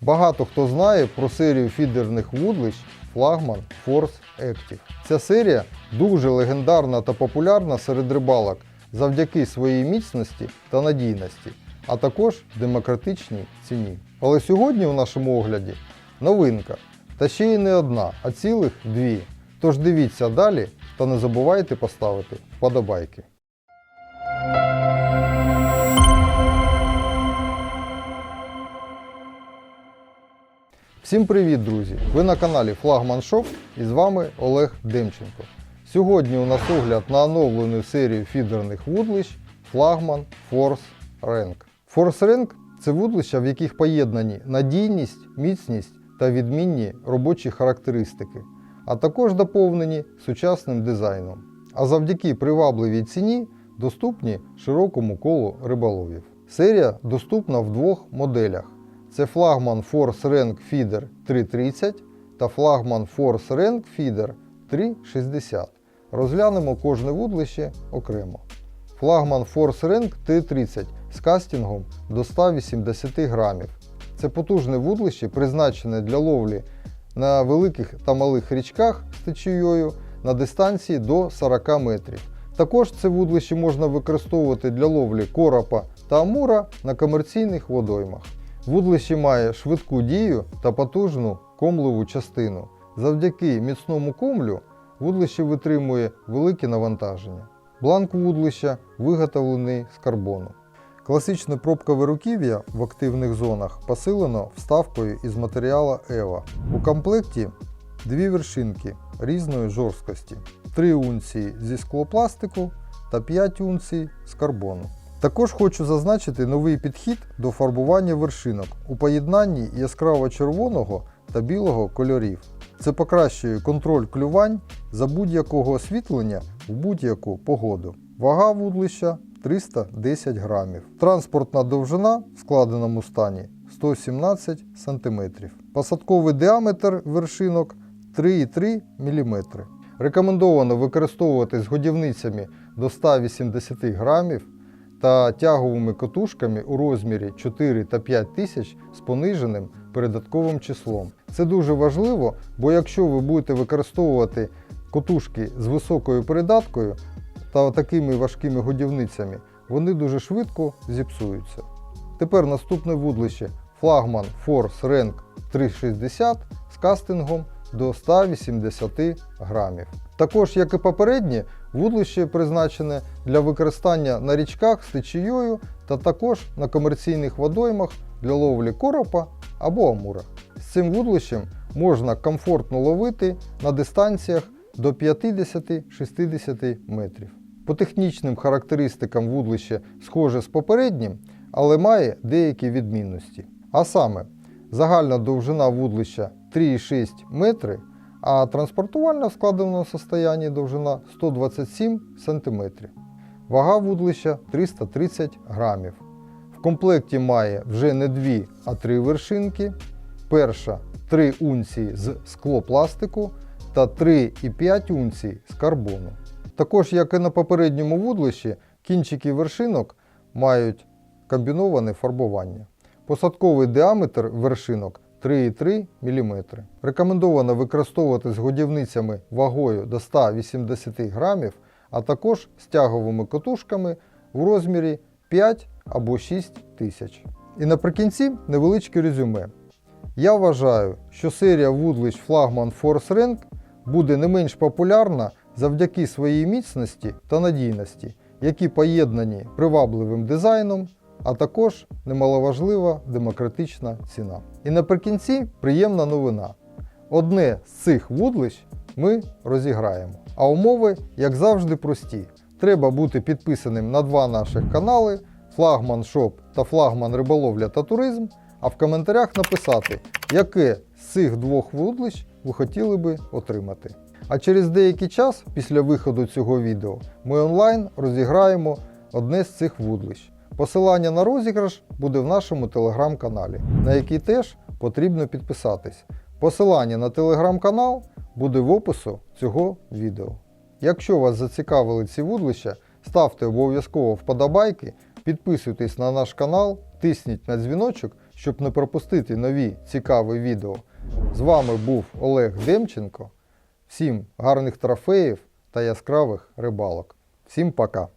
Багато хто знає про серію фідерних вудлищ флагман Force Active. Ця серія дуже легендарна та популярна серед рибалок завдяки своїй міцності та надійності, а також демократичній ціні. Але сьогодні у нашому огляді новинка. Та ще й не одна, а цілих дві. Тож дивіться далі та не забувайте поставити вподобайки. Всім привіт, друзі! Ви на каналі Флагман Шоп і з вами Олег Демченко. Сьогодні у нас огляд на оновлену серію фідерних вудлищ Флагман Force Rank. Force Rank – це вудлища, в яких поєднані надійність, міцність та відмінні робочі характеристики, а також доповнені сучасним дизайном. А завдяки привабливій ціні доступні широкому колу риболовів. Серія доступна в двох моделях. Це флагман Force Rank Feeder 330 та флагман Force Rank Feeder 360. Розглянемо кожне вудлище окремо. Флагман Force Rank T30 з кастингом до 180 грамів. Це потужне вудлище, призначене для ловлі на великих та малих річках з течією на дистанції до 40 метрів. Також це вудлище можна використовувати для ловлі коропа та амура на комерційних водоймах. Вудлище має швидку дію та потужну комлову частину. Завдяки міцному комлю вудлище витримує великі навантаження. Бланк вудлища виготовлений з карбону. Класичне пробкове руків'я в активних зонах посилено вставкою із матеріалу EVA. У комплекті дві вершинки різної жорсткості, 3 унції зі склопластику та 5 унцій з карбону. Також хочу зазначити новий підхід до фарбування вершинок у поєднанні яскраво-червоного та білого кольорів. Це покращує контроль клювань за будь-якого освітлення в будь-яку погоду. Вага вудлища 310 грамів. Транспортна довжина в складеному стані 117 см. Посадковий діаметр вершинок 3,3 мм. Рекомендовано використовувати з годівницями до 180 грамів та тяговими котушками у розмірі 4 та 5 тисяч з пониженим передатковим числом. Це дуже важливо, бо якщо ви будете використовувати котушки з високою передаткою та такими важкими годівницями, вони дуже швидко зіпсуються. Тепер наступне вудлище флагман Force Rank 360 з кастингом до 180 грамів. Також, як і попереднє, вудлище призначене для використання на річках з течією та також на комерційних водоймах для ловлі коропа або амура. З цим вудлищем можна комфортно ловити на дистанціях до 50-60 метрів. По технічним характеристикам вудлище схоже з попереднім, але має деякі відмінності. А саме, загальна довжина вудлища 3,6 метри, а транспортувальна в складеному состоянні довжина 127 см. Вага вудлища 330 грамів. В комплекті має вже не дві, а три вершинки. Перша 3 унції з склопластику та 3,5 унцій з карбону. Також, як і на попередньому вудлищі, кінчики вершинок мають комбіноване фарбування. Посадковий діаметр вершинок 3,3 мм. Рекомендовано використовувати з годівницями вагою до 180 грамів, а також з тяговими котушками в розмірі 5 або 6 тисяч. І наприкінці невеличке резюме. Я вважаю, що серія вудлищ флагман Force Rank буде не менш популярна завдяки своїй міцності та надійності, які поєднані привабливим дизайном, а також немаловажлива демократична ціна. І наприкінці приємна новина. Одне з цих вудлищ ми розіграємо. А умови, як завжди, прості. Треба бути підписаним на два наших канали Флагман Шоп та Флагман Риболовля та Туризм, а в коментарях написати, яке з цих двох вудлищ ви хотіли би отримати. А через деякий час після виходу цього відео ми онлайн розіграємо одне з цих вудлищ. Посилання на розіграш буде в нашому телеграм-каналі, на який теж потрібно підписатись. Посилання на телеграм-канал буде в опису цього відео. Якщо вас зацікавили ці вудлища, ставте обов'язково вподобайки, підписуйтесь на наш канал, тисніть на дзвіночок, щоб не пропустити нові цікаві відео. З вами був Олег Демченко. Всім гарних трофеїв та яскравих рибалок. Всім пока!